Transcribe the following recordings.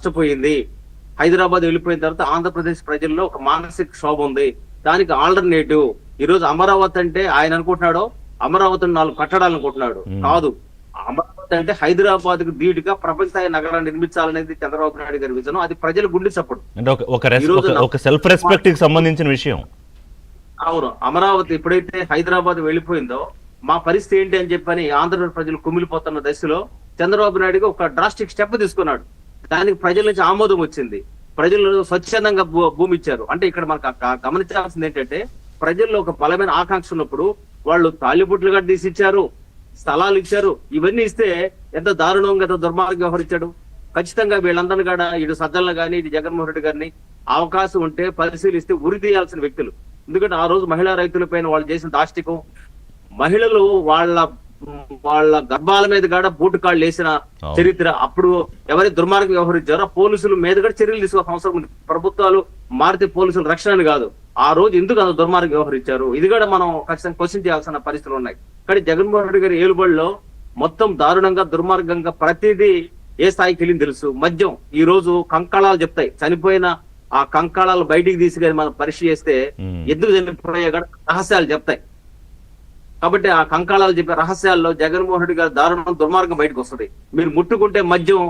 నష్టపోయింది. హైదరాబాద్ వెళ్ళిపోయిన తర్వాత ఆంధ్రప్రదేశ్ ప్రజల్లో ఒక మానసిక క్షోభ ఉంది. దానికి ఆల్టర్నేటివ్. ఈ రోజు అమరావతి అంటే ఆయన అనుకుంటున్నాడు? అమరావతి నాలుగు కట్టడాలు అనుకుంటున్నాడు. కాదు. అమరావతి అంటే హైదరాబాద్కు ధీటుగా ప్రపంచ స్థాయి నగరాన్ని నిర్మించాలనేది చంద్రబాబు నాయుడు గారి విజన్. అది ప్రజలు గుండె చప్పుడు. అంటే ఒక సెల్ఫ్ రెస్పెక్ట్కి సంబంధించిన విషయం. అవును. అమరావతి ఎప్పుడైతే హైదరాబాద్ వెళ్ళిపోయిందో మా పరిస్థితి ఏంటి అని చెప్పని ఆంధ్రప్రదేశ్ ప్రజలు కుమిలిపోతున్న దశలో చంద్రబాబు నాయుడు ఒక డ్రాస్టిక్ స్టెప్ తీసుకున్నాడు. దానికి ప్రజల నుంచి ఆమోదం వచ్చింది. ప్రజలు స్వచ్ఛందంగా భూ- భూమి ఇచ్చారు అంటే ఇక్కడ మనకు గమనించాల్సింది ఏంటంటే ప్రజల్లో ఒక బలమైన ఆకాంక్ష ఉన్నప్పుడు వాళ్ళు తాలిబుట్లు కూడా తీసి ఇచ్చారు స్థలాలు ఇచ్చారు. ఇవన్నీ ఇస్తే ఎంత దారుణంగా ఎంత దుర్మార్గం వ్యవహరించాడు. ఖచ్చితంగా వీళ్ళందరినీ కూడా ఇటు సజ్జలను కానీ ఇటు జగన్మోహన్ రెడ్డి గారిని అవకాశం ఉంటే పరిశీలిస్తే ఉరి తీయాల్సిన వ్యక్తులు. ఎందుకంటే ఆ రోజు మహిళా రైతుల పైన వాళ్ళు చేసిన దాష్టికం మహిళలు వాళ్ళ వాళ్ళ గర్భాల మీద కూడా బూటు కాళ్ళు వేసిన. చరిత్ర. అప్పుడు ఎవరి దుర్మార్గం వ్యవహరించారో పోలీసుల మీద కూడా చర్యలు తీసుకోవాల్సిన అవసరం ఉంది. ప్రభుత్వాలు మారితే పోలీసుల రక్షణ అని కాదు. ఆ రోజు ఎందుకు అంత దుర్మార్గం వ్యవహరించారు? ఇది కూడా మనం ఖచ్చితంగా క్వశ్చన్ చేయాల్సిన పరిస్థితులు ఉన్నాయి. కానీ జగన్మోహన్ రెడ్డి గారి ఏలుబడిలో మొత్తం దారుణంగా దుర్మార్గంగా ప్రతిదీ ఏ స్థాయికి వెళ్ళింది తెలుసు. మద్యం ఈ రోజు కంకాళాలు చెప్తాయి. చనిపోయిన ఆ కంకాళాలు బయటికి తీసుకెళ్ళి మనం పరీక్ష చేస్తే. ఎందుకు చనిపోయా కూడా రహస్యాలు చెప్తాయి. కాబట్టి ఆ కంకాళాలు చెప్పే రహస్యాల్లో జగన్మోహన్ రెడ్డి గారి దారుణం దుర్మార్గం బయటకు వస్తుంది. మీరు ముట్టుకుంటే మద్యం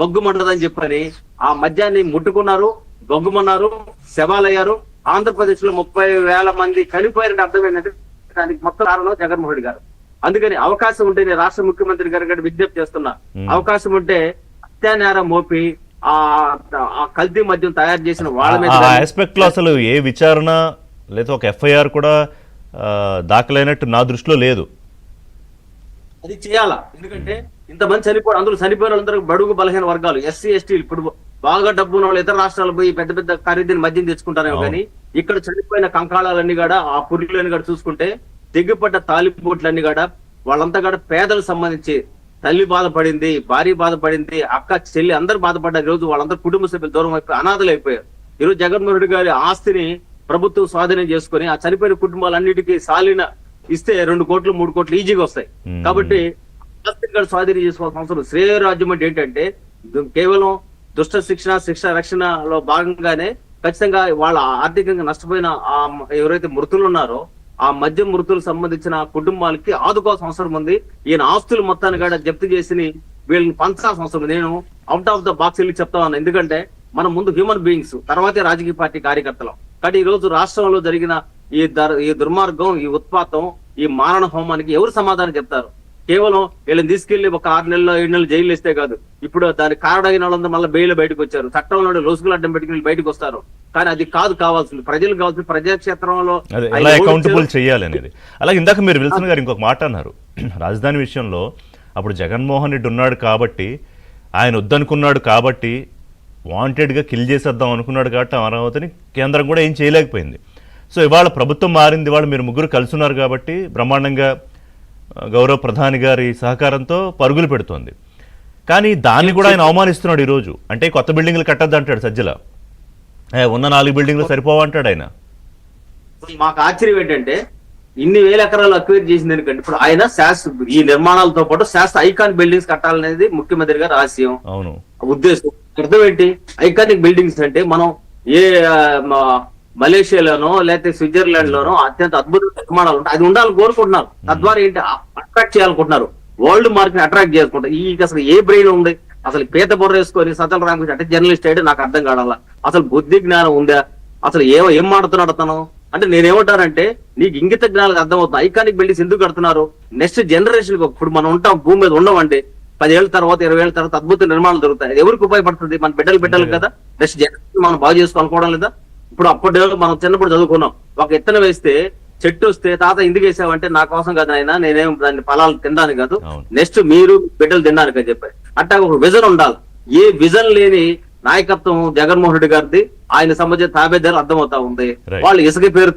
బొగ్గుమంటదని చెప్పని ఆ మద్యాన్ని ముట్టుకున్నారు బొగ్గుమన్నారు శవాలయ్యారు. ఆంధ్రప్రదేశ్లో ముప్పై వేల మంది చనిపోయారంటే అర్థం ఏంటంటే దానికి మొత్తం కారణం జగన్మోహన్ రెడ్డి గారు. అందుకని అవకాశం ఉంటే నేను రాష్ట్ర ముఖ్యమంత్రి గారు విజ్ఞప్తి చేస్తున్నా. అవకాశం ఉంటే హత్యానేరం మోపి ఆ కల్తీ మద్యం తయారు చేసిన వాళ్ళ మీద ఆస్పెక్ట్లో అసలు ఏ విచారణ లేదా ఒక ఎఫ్ఐఆర్ కూడా దాఖలైనట్టు నా దృష్టిలో లేదు. అది చేయాలా? ఎందుకంటే ఇంతమంది చనిపోవడం అందులో చనిపోయిన వాళ్ళందరూ బడుగు బలహీన వర్గాలు. ఎస్సీ ఎస్టీ ఇప్పుడు బాగా డబ్బు ఉన్న వాళ్ళు ఇతర రాష్ట్రాలు పోయి పెద్ద పెద్ద ఖరీదైన మద్యం తెచ్చుకుంటారేమో. కానీ ఇక్కడ చనిపోయిన కంకాళాలన్నీ కూడా ఆ పురుగులన్నీ కూడా చూసుకుంటే తెగ్గిపడ్డ తాలిపోట్లన్నీ కూడా వాళ్ళంతా కూడా పేదలకు సంబంధించి తల్లి బాధపడింది భార్య బాధపడింది అక్క చెల్లి అందరూ బాధపడ్డారు రోజు వాళ్ళందరూ కుటుంబ సభ్యులు దూరం అయిపోయి అనాథలు అయిపోయారు. ఈ రోజు జగన్మోహన్ రెడ్డి గారి ఆస్తిని ప్రభుత్వం స్వాధీనం చేసుకుని ఆ చనిపోయిన కుటుంబాలన్నిటికీ సాలిన ఇస్తే రెండు కోట్లు మూడు కోట్లు ఈజీగా వస్తాయి. కాబట్టి ఆస్తిని కూడా స్వాధీనం చేసుకోవాల్సిన అవసరం. శ్రేయరాజ్యం అంటే ఏంటంటే కేవలం దుష్ట శిక్షణ శిక్ష రక్షణలో భాగంగానే ఖచ్చితంగా వాళ్ళ ఆర్థికంగా నష్టపోయిన ఆ ఎవరైతే మృతులు ఉన్నారో ఆ మధ్య మృతులకు సంబంధించిన కుటుంబాలకి ఆదుకోవాల్సిన అవసరం ఉంది. ఈయన ఆస్తులు మొత్తాన్ని కూడా జప్తు చేసి వీళ్ళని పంచాల్సిన అవసరం ఉంది. నేను అవుట్ ఆఫ్ ద బాక్స్ వెళ్ళి చెప్తా ఉన్నాను ఎందుకంటే మనం ముందు హ్యూమన్ బీయింగ్స్ తర్వాతే రాజకీయ పార్టీ కార్యకర్తలు. కానీ ఈ రోజు రాష్ట్రంలో జరిగిన ఈ దర్- ఈ దుర్మార్గం ఈ ఉత్పాతం ఈ మారణ హోమానికి ఎవరు సమాధానం చెప్తారు? కేవలం వీళ్ళని తీసుకెళ్ళి ఒక ఆరు నెలలు ఏడు నెలలు జైలు ఇస్తే కాదు. ఇప్పుడు దానికి కారణమైన వాళ్ళందరూ మళ్ళీ బెయిల్ బయటకు వచ్చారు. చట్టంలో లోసుగులు అడ్డం పెట్టుకుని బయటకు వస్తారు. కానీ అది కాదు కావాల్సింది. ప్రజలు కావాల్సింది ప్రజాక్షేత్రంలో. అకౌంటబుల్ చేయాలి అనేది. అలాగే ఇందాక మీరు విల్సన్ గారు ఇంకొక మాట అన్నారు. రాజధాని విషయంలో అప్పుడు జగన్మోహన్ రెడ్డి ఉన్నాడు కాబట్టి ఆయన వద్దనుకున్నాడు కాబట్టి వాంటెడ్గా కిల్ చేసేద్దాం అనుకున్నాడు కాబట్టి అమరావతిని కేంద్రం కూడా ఏం చేయలేకపోయింది. సో ఇవాళ ప్రభుత్వం మారింది ఇవాళ మీరు ముగ్గురు కలిసి ఉన్నారు కాబట్టి బ్రహ్మాండంగా గౌరవ ప్రధాని గారి సహకారంతో పరుగులు పెడుతోంది. కానీ దాన్ని కూడా ఆయన అవమానిస్తున్నాడు ఈరోజు. అంటే కొత్త బిల్డింగ్లు కట్టద్దు అంటాడు సజ్జల. ఉన్న నాలుగు బిల్డింగ్లు సరిపోవంటాడు ఆయన? మాకు ఆశ్చర్యం ఏంటంటే ఇన్ని వేల ఎకరాలు అక్వైర్ చేసింది ఎందుకంటే ఇప్పుడు ఆయన శాస్త్ర ఈ నిర్మాణాలతో పాటు శాస్త్ర ఐకాన్ బిల్డింగ్స్ కట్టాలనేది ముఖ్యమంత్రి గారి ఆశయం. అవును. ఉద్దేశం. అర్థం ఏంటి? ఐకానిక్ బిల్డింగ్స్ అంటే మనం ఏ మలేషియాలోనో లేకపోతే స్విట్జర్లాండ్ లోనో అత్యంత అద్భుతమైన నిర్మాణాలు ఉంటాయి. అది ఉండాలని కోరుకుంటున్నారు. తద్వారా ఏంటి? అట్రాక్ట్ చేయాలనుకుంటున్నారు. వరల్డ్ మార్కెట్ అట్రాక్ట్ చేసుకుంటారు ఈ అసలు ఏ బ్రెయిన్ ఉంది? అసలు పీత బుర్ర వేసుకొని సతల రామకృష్ణ అంటే జర్నలిస్ట్ అయితే నాకు అర్థం కావాలా అసలు బుద్ధి జ్ఞానం ఉందా? అసలు ఏమో ఏం మాడుతున్నాడు అతను? అంటే నేనేమంటానంటే నీకు ఇంగిత జ్ఞానం అర్థమవుతుంది. ఐకానిక్ బిల్డింగ్స్ ఎందుకు కడుతున్నారు? నెక్స్ట్ జనరేషన్ ఇప్పుడు మనం ఉంటాం భూమి మీద ఉండమండి పదేళ్ళ తర్వాత ఇరవై ఏళ్ళ తర్వాత అద్భుత నిర్మాణాలు దొరుకుతాయి అది ఎవరికి ఉపయోగపడుతుంది? మన బిడ్డలు బిడ్డలు కదా. నెక్స్ట్ జనరేషన్ మనం బాగు చేసుకోవాలనుకోవడం లేదా? ఇప్పుడు అప్పటి మనం చిన్నప్పుడు చదువుకున్నాం. ఒక ఎత్తన వేస్తే చెట్టు వస్తే తాత ఎందుకు వేసావంటే నా కోసం కదా ఆయన నేనేం దాన్ని ఫలాలు తినడానికి కాదు. నెక్స్ట్ మీరు బిడ్డలు తినడానికి అని చెప్పారు. అట్టా ఒక విజన్ ఉండాలి. ఏ విజన్ లేని నాయకత్వం జగన్మోహన్ రెడ్డి గారిది. ఆయన సంబంధించిన తాబేదారు అర్థమవుతా ఉంది. వాళ్ళు ఇసుక పేరు